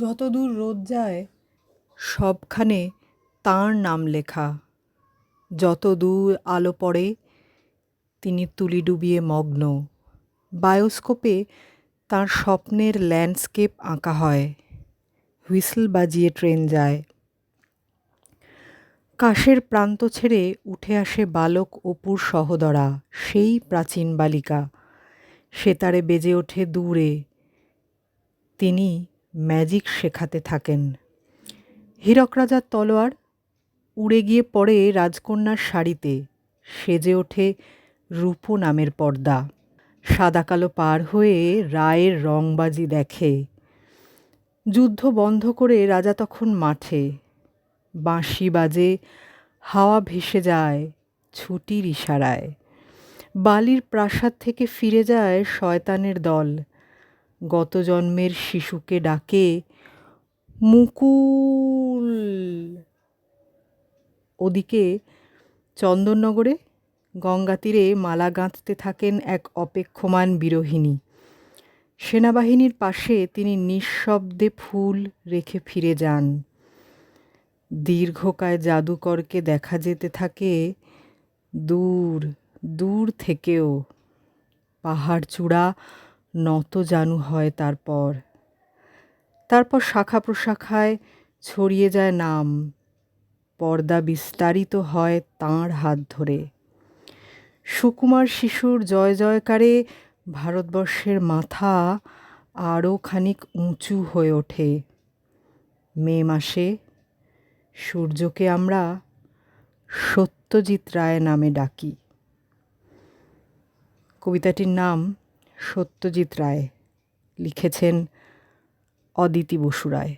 যতদূর রোদ যায়, সবখানে তাঁর নাম লেখা। যত দূর আলো পড়ে, তিনি তুলি ডুবিয়ে মগ্ন। বায়োস্কোপে তাঁর স্বপ্নের ল্যান্ডস্কেপ আঁকা হয়। হুইসল বাজিয়ে ট্রেন যায়। কাশের প্রান্ত ছেড়ে উঠে আসে বালক অপুর সহদরা, সেই প্রাচীন বালিকা। সেতারে বেজে ওঠে দূরে। তিনি ম্যাজিক শেখাতে থাকেন। হীরক রাজার তলোয়ার উড়ে গিয়ে পড়ে রাজকন্যার শাড়িতে। সেজে ওঠে রূপ নামের পর্দা। সাদা কালো পার হয়ে রায়ের রংবাজি দেখে। যুদ্ধ বন্ধ করে রাজা তখন মাঠে। বাঁশি বাজে, হাওয়া ভেসে যায় ছুটির ইশারায়। বালির প্রাসাদ থেকে ফিরে যায় শয়তানের দল। গত জন্মের শিশুকে ডাকে, মুকুল। ওদিকে চন্দননগরে গঙ্গা তীরে মালা গাঁথতে থাকেন এক অপেক্ষমান বিরোহিণী। সেনাবাহিনীর পাশে তিনি নিঃশব্দে ফুল রেখে ফিরে যান। দীর্ঘকায় জাদুকরকে দেখা যেতে থাকে দূর দূর থেকেও। পাহাড় চূড়া নত জানু হয় তারপর। তারপর শাখা প্রশাখায় ছড়িয়ে যায় নাম। পর্দা বিস্তারিত হয় তাঁর হাত ধরে। সুকুমার শিশুর জয় জয়কারে ভারতবর্ষের মাথা আরও খানিক উঁচু হয়ে ওঠে। মে মাসে সূর্যকে আমরা সত্যজিৎ রায় নামে ডাকি। কবিতাটির নাম সত্যজিৎ রায় লিখেছেন অদিতি বসু রায়।